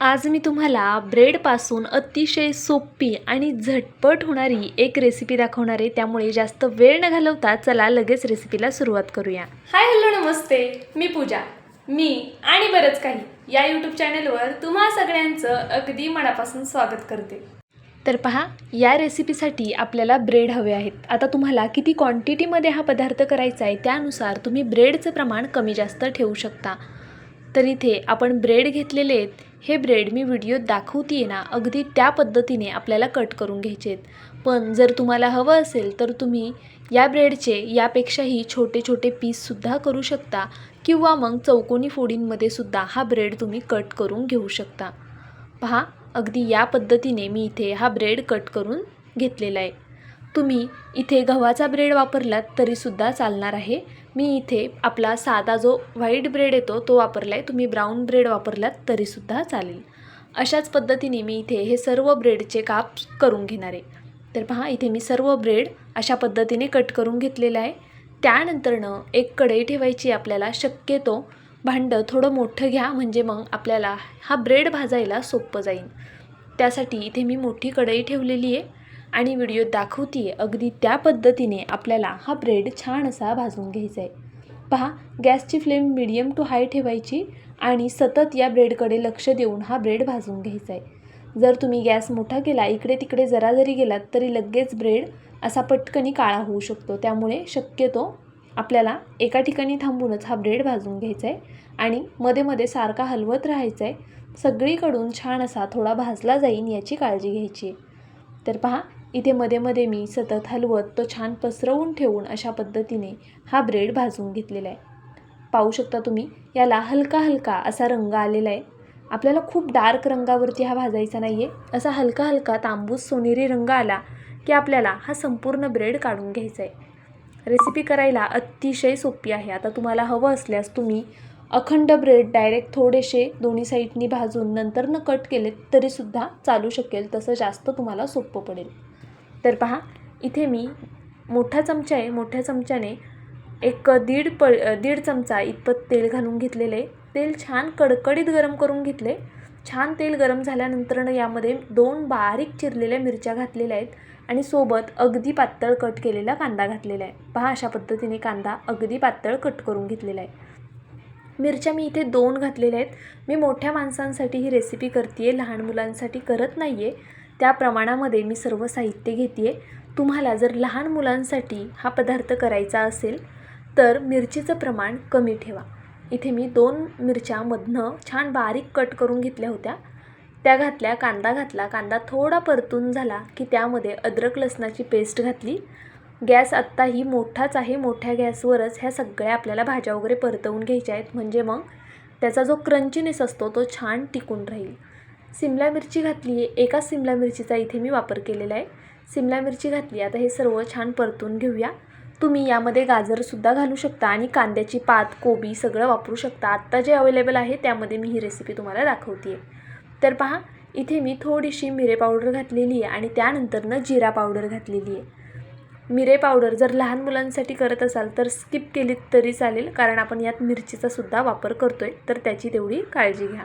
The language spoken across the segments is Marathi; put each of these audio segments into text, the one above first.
आज मी तुम्हाला ब्रेडपासून अतिशय सोपी आणि झटपट होणारी एक रेसिपी दाखवणार आहे. त्यामुळे जास्त वेळ न घालवता चला लगेच रेसिपीला सुरुवात करूया. हाय हॅलो नमस्ते. मी पूजा. मी आणि बरंच काही या यूट्यूब चॅनलवर तुम्हा सगळ्यांचं अगदी मनापासून स्वागत करते. तर पहा या रेसिपीसाठी आपल्याला ब्रेड हवे आहेत. आता तुम्हाला किती क्वांटिटीमध्ये हा पदार्थ करायचा आहे त्यानुसार तुम्ही ब्रेडचं प्रमाण कमी जास्त ठेवू शकता. तर इथे आपण ब्रेड घेतलेले आहेत. हे ब्रेड मी व्हिडिओत दाखवते ना अगदी त्या पद्धतीने आपल्याला कट करून घ्यायचे आहेत पण जर तुम्हाला हवं असेल तर तुम्ही या ब्रेडचे यापेक्षाही छोटे छोटे पीससुद्धा करू शकता किंवा मग चौकोनी फोडींमध्ये सुद्धा हा ब्रेड तुम्ही कट करून घेऊ शकता. पहा अगदी या पद्धतीने मी इथे हा ब्रेड कट करून घेतलेला आहे. तुम्ही इथे गव्हाचा ब्रेड वापरलात तरीसुद्धा चालणार आहे. मी इथे आपला साधा जो व्हाईट ब्रेड येतो तो वापरला आहे तुम्ही ब्राऊन ब्रेड वापरलात तरीसुद्धा चालेल. अशाच पद्धतीने मी इथे हे सर्व ब्रेडचे काप करून घेणार आहे. तर पहा इथे मी सर्व ब्रेड अशा पद्धतीने कट करून घेतलेलं आहे. त्यानंतरनं एक कढई ठेवायची आपल्याला शक्यतो. भांडं थोडं मोठं घ्या म्हणजे मग आपल्याला हा ब्रेड भाजायला सोपं जाईल. त्यासाठी इथे मी मोठी कढई ठेवलेली आहे. आणि व्हिडिओ दाखवते आहे अगदी त्या पद्धतीने आपल्याला हा ब्रेड छान असा भाजून घ्यायचा आहे पहा गॅसची फ्लेम मिडियम टू हाय ठेवायची आणि सतत या ब्रेडकडे लक्ष देऊन हा ब्रेड भाजून घ्यायचा आहे जर तुम्ही गॅस मोठा केला इकडे तिकडे जरा जरी गेलात तरी लगेच ब्रेड असा पटकनी काळा होऊ शकतो. त्यामुळे शक्यतो आपल्याला एका ठिकाणी थांबूनच हा ब्रेड भाजून घ्यायचा आहे आणि मध्ये मध्ये सारखा हलवत राहायचा आहे सगळीकडून छान असा थोडा भाजला जाईन याची काळजी घ्यायची. आहे तर पहा इथे मध्ये मध्ये मी सतत हलवत तो छान पसरवून ठेवून अशा पद्धतीने हा ब्रेड भाजून घेतलेला आहे. पाहू शकता तुम्ही याला हलका हलका असा रंग आलेला आहे. आपल्याला खूप डार्क रंगावरती हा भाजायचा नाही आहे असा हलका हलका तांबूस सोनेरी रंग आला की आपल्याला हा संपूर्ण ब्रेड काढून घ्यायचा आहे. रेसिपी करायला अतिशय सोपी आहे. आता तुम्हाला हवं असल्यास तुम्ही अखंड ब्रेड डायरेक्ट थोडेसे दोन्ही साईडनी भाजून नंतर न कट केले तरीसुद्धा चालू शकेल. तसं जास्त तुम्हाला सोपं पडेल. तर पहा इथे मी मोठा चमचा आहे मोठ्या चमच्याने एक दीड प दीड चमचा इतपत तेल घालून घेतलेलं. आहे तेल छान कडकडीत गरम करून घेतले. छान तेल गरम झाल्यानंतरनं यामध्ये दोन बारीक चिरलेल्या मिरच्या घातलेल्या आहेत आणि सोबत अगदी पातळ कट केलेला कांदा घातलेला आहे. पहा अशा पद्धतीने कांदा अगदी पातळ कट करून घेतलेला आहे. मिरच्या मी इथे दोन घातलेल्या आहेत. मी मोठ्या माणसांसाठी ही रेसिपी करते आहे लहान मुलांसाठी करत नाही आहे त्या प्रमाणामध्ये मी सर्व साहित्य घेते आहे तुम्हाला जर लहान मुलांसाठी हा पदार्थ करायचा असेल तर मिरचीचं प्रमाण कमी ठेवा. इथे मी दोन मिरच्या मधनं छान बारीक कट करून घेतल्या होत्या. त्या घातल्या कांदा घातला. कांदा थोडा परतून झाला की त्यामध्ये अद्रक लसणाची पेस्ट घातली. गॅस आत्ताही मोठाच आहे. मोठ्या गॅसवरच ह्या सगळ्या आपल्याला भाज्या वगैरे परतवून घ्यायच्या आहेत. म्हणजे मग त्याचा जो क्रंचीनेस असतो तो छान टिकून राहील. सिमला मिरची घातली आहे. एका सिमला मिरचीचा इथे मी वापर केलेला आहे. सिमला मिरची घातली आता हे सर्व छान परतून घेऊया. तुम्ही यामध्ये गाजरसुद्धा घालू शकता आणि कांद्याची पात कोबी सगळं वापरू शकता. आत्ता जे अवेलेबल आहे त्यामध्ये मी ही रेसिपी तुम्हाला दाखवते आहे तर पहा इथे मी थोडीशी मिरे पावडर घातलेली आहे आणि त्यानंतरनं जिरा पावडर घातलेली आहे. मिरे पावडर जर लहान मुलांसाठी करत असाल तर स्किप केलीत तरी चालेल कारण आपण यात मिरचीचा सुद्धा वापर करतो आहे तर त्याची तेवढी काळजी घ्या.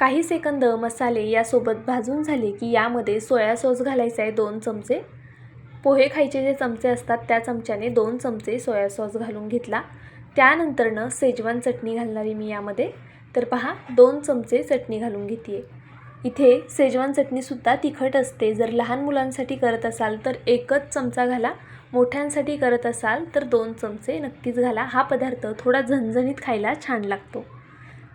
काही सेकंद मसाले यासोबत भाजून झाले की यामध्ये सोया सॉस घालायचा आहे दोन चमचे. पोहे खायचे जे चमचे असतात त्या चमच्याने दोन चमचे सोया सॉस घालून घेतला. त्यानंतरनं सेजवान चटणी घालणारी मी यामध्ये. तर पहा दोन चमचे चटणी घालून घेते इथे सेजवान चटणीसुद्धा तिखट असते. जर लहान मुलांसाठी करत असाल तर एकच चमचा घाला. मोठ्यांसाठी करत असाल तर दोन चमचे नक्कीच घाला. हा पदार्थ थोडा झणझणीत खायला छान लागतो.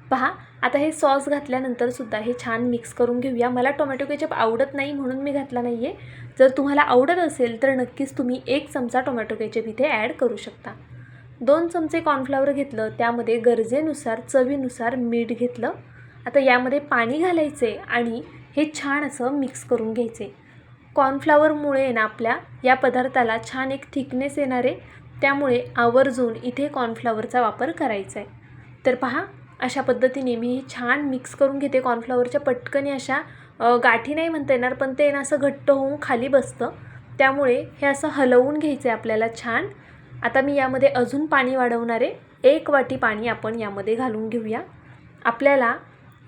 पहा आता हे सॉस घातल्यानंतरसुद्धा हे छान मिक्स करून घेऊया. मला टोमॅटो केचप आवडत नाही म्हणून मी घातला नाही आहे जर तुम्हाला आवडत असेल तर नक्कीच तुम्ही एक चमचा टोमॅटो केचप इथे ॲड करू शकता. दोन चमचे कॉर्नफ्लॉवर घेतलं त्यामध्ये गरजेनुसार चवीनुसार मीठ घेतलं. आता यामध्ये पाणी घालायचे आणि हे छान असं मिक्स करून घ्यायचे. कॉर्नफ्लावरमुळे ना आपल्या या पदार्थाला छान एक थिकनेस येणार आहे. त्यामुळे आवर्जून इथे कॉर्नफ्लावरचा वापर करायचा आहे. तर पहा अशा पद्धतीने मी हे छान मिक्स करून घेते कॉर्नफ्लॉवरच्या पटकनी अशा गाठी नाही म्हणता येणार पण ते ना असं घट्ट होऊन खाली बसतं. त्यामुळे हे असं हलवून घ्यायचं आहे आपल्याला छान. आता मी यामध्ये अजून पाणी वाढवणार आहे. एक वाटी पाणी आपण यामध्ये घालून घेऊया. आपल्याला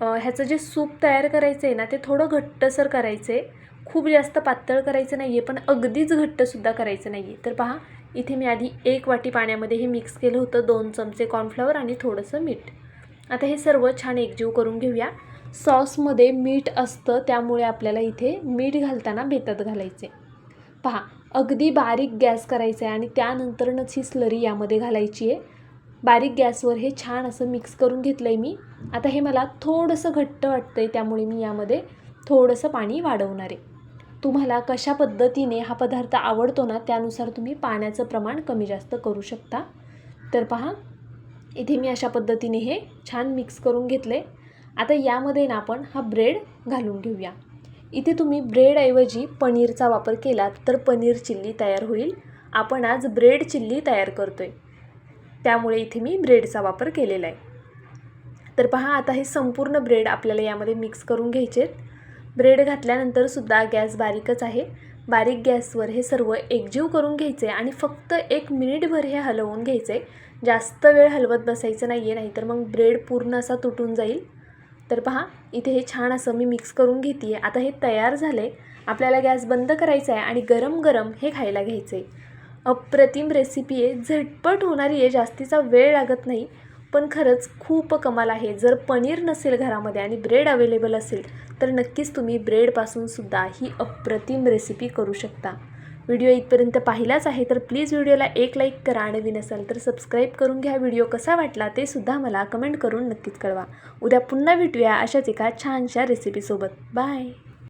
ह्याचं जे सूप तयार करायचं आहे ना ते थोडं घट्टसर करायचं आहे खूप जास्त पातळ करायचं नाही आहे पण अगदीच घट्टसुद्धा करायचं नाही आहे तर पहा इथे मी आधी एक वाटी पाण्यामध्ये हे मिक्स केलं होतं दोन चमचे कॉर्नफ्लॉवर आणि थोडंसं मीठ. आता हे सर्व छान एकजीव करून घेऊया. सॉसमध्ये मीठ असतं त्यामुळे आपल्याला इथे मीठ घालताना बेतात घालायचे. पहा अगदी बारीक गॅस करायचा आहे आणि त्यानंतरच ही स्लरी यामध्ये घालायची आहे. बारीक गॅसवर हे छान असं मिक्स करून घेतलं आहे मी. आता हे मला थोडंसं घट्ट वाटतं आहे त्यामुळे मी यामध्ये थोडंसं पाणी वाढवणार आहे. तुम्हाला कशा पद्धतीने हा पदार्थ आवडतो ना त्यानुसार तुम्ही पाण्याचं प्रमाण कमी जास्त करू शकता. तर पहा इथे मी अशा पद्धतीने हे छान मिक्स करून घेतले. आता यामध्ये ना आपण हा ब्रेड घालून घेऊया. इथे तुम्ही ब्रेडऐवजी पनीरचा वापर केलात तर पनीर चिल्ली तयार होईल. आपण आज ब्रेड चिल्ली तयार करतो आहे त्यामुळे इथे मी ब्रेडचा वापर केलेला आहे. तर पहा आता हे संपूर्ण ब्रेड आपल्याला यामध्ये मिक्स करून घ्यायचे ब्रेड घातल्यानंतरसुद्धा गॅस बारीकच आहे. बारीक गॅसवर हे सर्व एकजीव करून घ्यायचे आणि फक्त एक मिनिटभर हे हलवून घ्यायचे. जास्त वेळ हलवत बसायचं नाही आहे नाहीतर मग ब्रेड पूर्ण असा तुटून जाईल. तर पहा इथे हे छान असं मी मिक्स करून घेते आहे आता हे तयार झाले. आपल्याला गॅस बंद करायचा आहे आणि गरम गरम हे खायला घ्यायचं आहे अप्रतिम रेसिपी आहे. झटपट होणारी आहे. जास्तीचा वेळ लागत नाही. पण खरंच खूप कमाल आहे. जर पनीर नसेल घरामध्ये आणि ब्रेड अवेलेबल असेल तर नक्कीच तुम्ही ब्रेडपासून सुद्धा ही अप्रतिम रेसिपी करू शकता. व्हिडिओ इथपर्यंत पाहिलाच आहे तर प्लीज व्हिडिओला एक लाईक करा आणि नसाल तर सबस्क्राईब करून घ्या. व्हिडिओ कसा वाटला ते सुद्धा मला कमेंट करून नक्कीच कळवा. उद्या पुन्हा भेटूया अशाच एका छानशा रेसिपीसोबत बाय